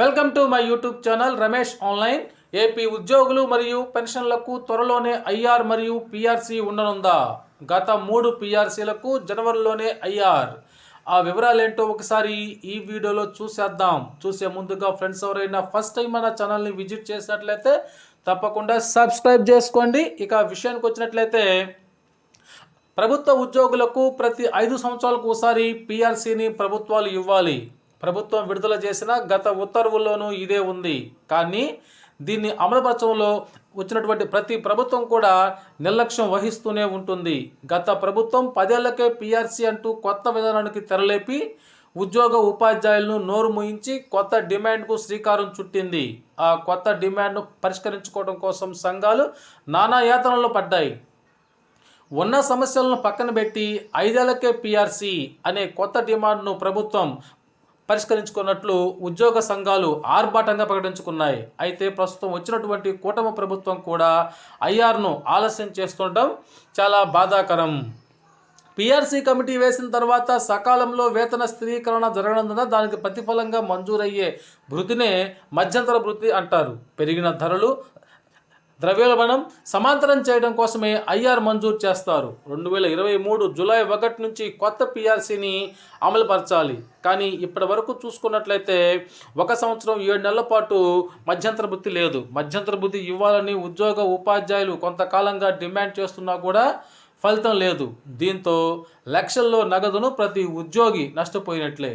Welcome to my YouTube channel Ramesh online. AP ఉద్యోగులు మరియు పెన్షన్లకు త్వరలోనే ఐఆర్ మరియు పిఆర్సీ ఉండనుందా? గత మూడు పిఆర్సీలకు జనవరిలోనే ఐఆర్. ఆ వివరాలేంటో ఒకసారి ఈ వీడియోలో చూసేద్దాం. చూసే ముందుగా ఫ్రెండ్స్ ఎవరైనా ఫస్ట్ టైం మన ఛానల్ని విజిట్ చేసినట్లయితే తప్పకుండా సబ్స్క్రైబ్ చేసుకోండి. ఇక విషయానికి వచ్చినట్లయితే ప్రభుత్వ ఉద్యోగులకు ప్రతి ఐదు సంవత్సరాలకు ఒకసారి పిఆర్సీని ప్రభుత్వాలు ఇవ్వాలి. ప్రభుత్వం విడుదల చేసిన గత ఉత్తర్వుల్లోనూ ఇదే ఉంది. కానీ దీన్ని అమలుపరచడంలో వచ్చినటువంటి ప్రతి ప్రభుత్వం కూడా నిర్లక్ష్యం వహిస్తూనే ఉంటుంది. గత ప్రభుత్వం పదేళ్ళకే పీఆర్సీ అంటూ కొత్త విధానానికి తెరలేపి ఉద్యోగ ఉపాధ్యాయులను నోరు ముయించి కొత్త డిమాండ్కు శ్రీకారం చుట్టింది. ఆ కొత్త డిమాండ్ను పరిష్కరించుకోవడం కోసం సంఘాలు నానా యాతనలు పడ్డాయి. ఉన్న సమస్యలను పక్కన పెట్టి ఐదేళ్ళకే పిఆర్సీ అనే కొత్త డిమాండ్ను ప్రభుత్వం పరిష్కరించుకున్నట్లు ఉద్యోగ సంఘాలు ఆర్భాటంగా ప్రకటించుకున్నాయి. అయితే ప్రస్తుతం వచ్చినటువంటి కూటమి ప్రభుత్వం కూడా ఐఆర్ను ఆలస్యం చేస్తుండటం చాలా బాధాకరం. పిఆర్సీ కమిటీ వేసిన తర్వాత సకాలంలో వేతన స్థిరీకరణ జరగనందున దానికి ప్రతిఫలంగా మంజూరయ్యే భృతినే మధ్యంతర భృతి అంటారు. పెరిగిన ధరలు ద్రవ్యోల్బణం సమాంతరం చేయడం కోసమే ఐఆర్ మంజూరు చేస్తారు. రెండు వేల ఇరవై మూడు జూలై ఒకటి నుంచి కొత్త పిఆర్సీని అమలుపరచాలి. కానీ ఇప్పటి వరకు చూసుకున్నట్లయితే ఒక సంవత్సరం ఏడు నెలల పాటు మధ్యంతర బుద్ధి లేదు. మధ్యంతర బుద్ధి ఇవ్వాలని ఉద్యోగ ఉపాధ్యాయులు కొంతకాలంగా డిమాండ్ చేస్తున్నా కూడా ఫలితం లేదు. దీంతో లక్షల్లో నగదును ప్రతి ఉద్యోగి నష్టపోయినట్లే.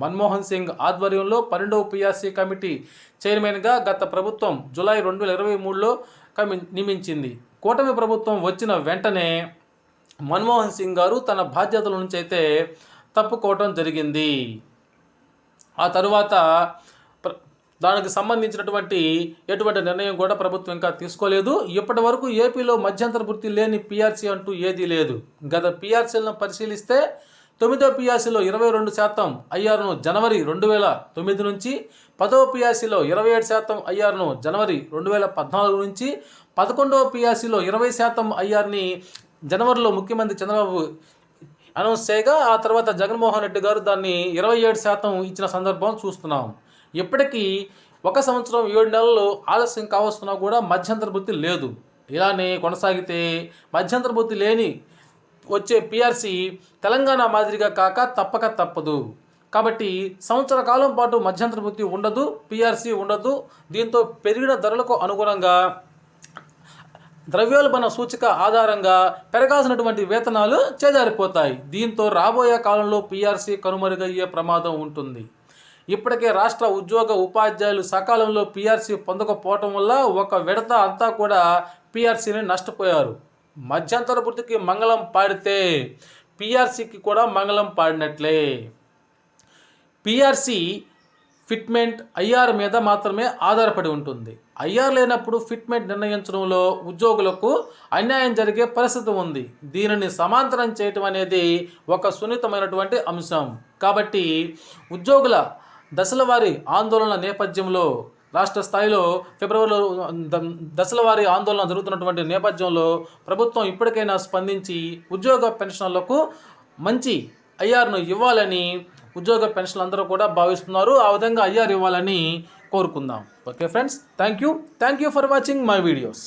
మన్మోహన్ సింగ్ ఆధ్వర్యంలో పన్నెండవ పిఆర్సీ కమిటీ చైర్మన్గా గత ప్రభుత్వం జులై రెండు వేల ఇరవై మూడులో కమి నియమించింది. కూటమి ప్రభుత్వం వచ్చిన వెంటనే మన్మోహన్ సింగ్ గారు తన బాధ్యతల నుంచి అయితే తప్పుకోవటం జరిగింది. ఆ తరువాత దానికి సంబంధించినటువంటి ఎటువంటి నిర్ణయం కూడా ప్రభుత్వం ఇంకా తీసుకోలేదు. ఇప్పటి వరకు ఏపీలో మధ్యంతర వృత్తి లేని పీఆర్సీ అంటూ ఏదీ లేదు. గత పిఆర్సీలను పరిశీలిస్తే తొమ్మిదో పిఆర్సీలో ఇరవై రెండు శాతం ఐఆర్ను జనవరి రెండు వేల తొమ్మిది నుంచి పదో పిఆర్సీలో ఇరవై ఏడు శాతం ఐఆర్ను జనవరి రెండు వేల పద్నాలుగు నుంచి పదకొండవ పిఆర్సీలో ఇరవై శాతం ఐఆర్ని జనవరిలో ముఖ్యమంత్రి చంద్రబాబు అనౌన్స్ చేయగా ఆ తర్వాత జగన్మోహన్ రెడ్డి గారు దాన్ని ఇరవై ఏడు శాతం ఇచ్చిన సందర్భం చూస్తున్నాం. ఇప్పటికీ ఒక సంవత్సరం ఏడు నెలలు ఆలస్యం కావస్తున్నా కూడా మధ్యంతర బుద్ధి లేదు. ఇలానే కొనసాగితే మధ్యంతర బుద్ధి లేని వచ్చే పిఆర్సీ తెలంగాణ మాదిరిగా కాక తప్పక తప్పదు. కాబట్టి సంవత్సర కాలం పాటు మధ్యంతర వృత్తి ఉండదు పిఆర్సీ ఉండదు. దీంతో పెరిగిన ధరలకు అనుగుణంగా ద్రవ్యోల్బణ సూచిక ఆధారంగా పెరగాల్సినటువంటి వేతనాలు చేజారిపోతాయి. దీంతో రాబోయే కాలంలో పిఆర్సీ కనుమరుగయ్యే ప్రమాదం ఉంటుంది. ఇప్పటికే రాష్ట్ర ఉద్యోగ ఉపాధ్యాయులు సకాలంలో పిఆర్సీ పొందకపోవటం వల్ల ఒక విడత అంతా కూడా పిఆర్సీని నష్టపోయారు. మధ్యంతర వృత్తికి మంగళం పాడితే పిఆర్సీకి కూడా మంగళం పాడినట్లే. పిఆర్సీ ఫిట్మెంట్ ఐఆర్ మీద మాత్రమే ఆధారపడి ఉంటుంది. ఐఆర్ లేనప్పుడు ఫిట్మెంట్ నిర్ణయించడంలో ఉద్యోగులకు అన్యాయం జరిగే పరిస్థితి ఉంది. దీనిని సమాంతరం చేయటం అనేది ఒక సున్నితమైనటువంటి అంశం. కాబట్టి ఉద్యోగుల దశల వారి ఆందోళన నేపథ్యంలో రాష్ట్ర స్థాయిలో ఫిబ్రవరిలో దశల వారి ఆందోళన జరుగుతున్నటువంటి నేపథ్యంలో ప్రభుత్వం ఇప్పటికైనా స్పందించి ఉద్యోగ పెన్షన్లకు మంచి ఐఆర్ను ఇవ్వాలని ఉద్యోగ పెన్షన్లు అందరూ కూడా భావిస్తున్నారు. ఆ విధంగా ఐఆర్ ఇవ్వాలని కోరుకుందాం. Okay friends thank you thank you for watching my videos.